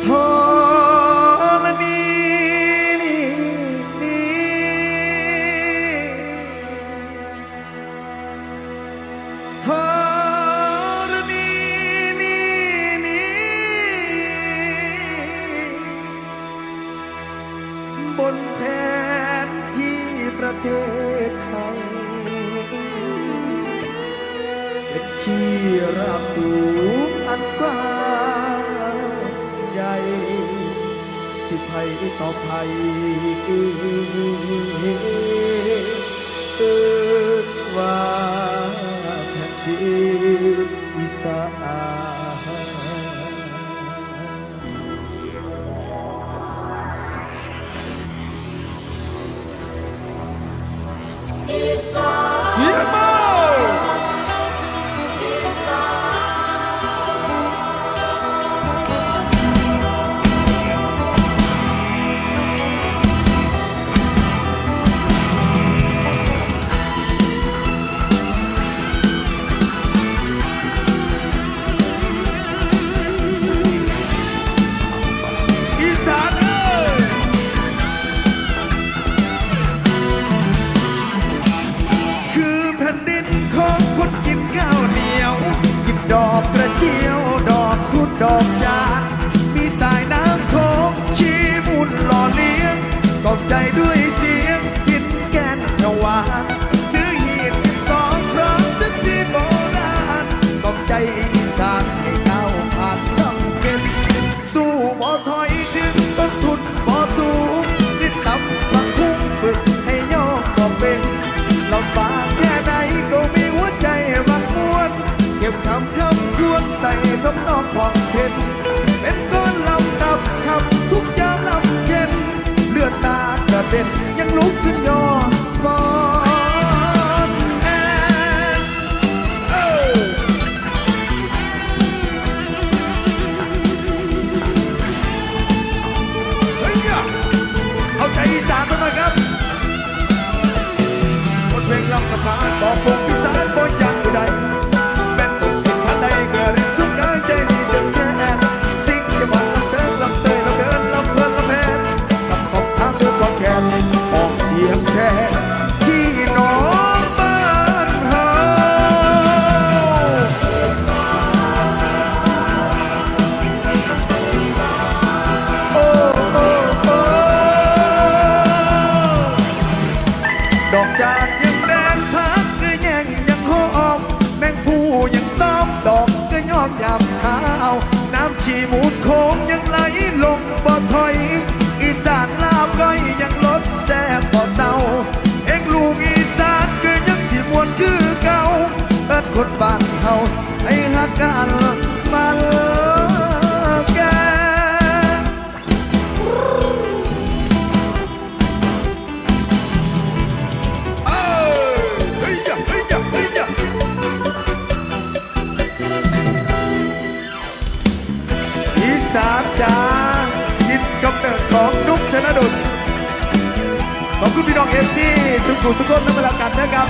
স্থল থর บนแผนที่ประเทศไทยและที่รับรู้ ต่อภัย ยงแค่ที่น้องบ้านเฮาโอ้โอ้โอ้ดอกจานยังแดงพักก็แย่งยังหอมแมงผู้ยังต้อมดอกก็ยอมยามเช้าน้ำชีมูดโค้งยังไหล สามจ้าคิดกำเนิดของนุกธนดุลขอบคุณพี่น้องเอฟซีทุกผู้ทุกคนสำหรับกันนะครับ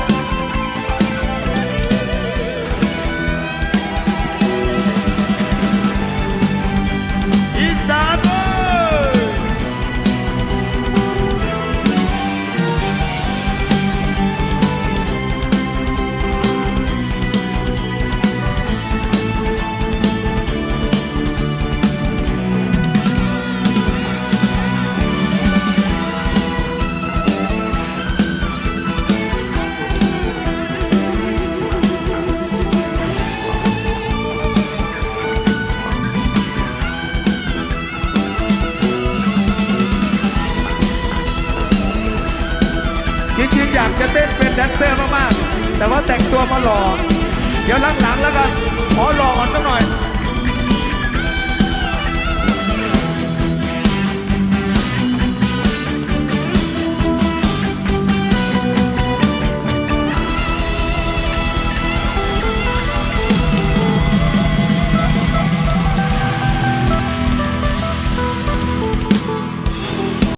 ได้เป็นแดนเซอร์มากๆ แต่ว่าแต่งตัวมาหล่อ เดี๋ยวหลังๆแล้วกันขอหล่อก่อนสักหน่อย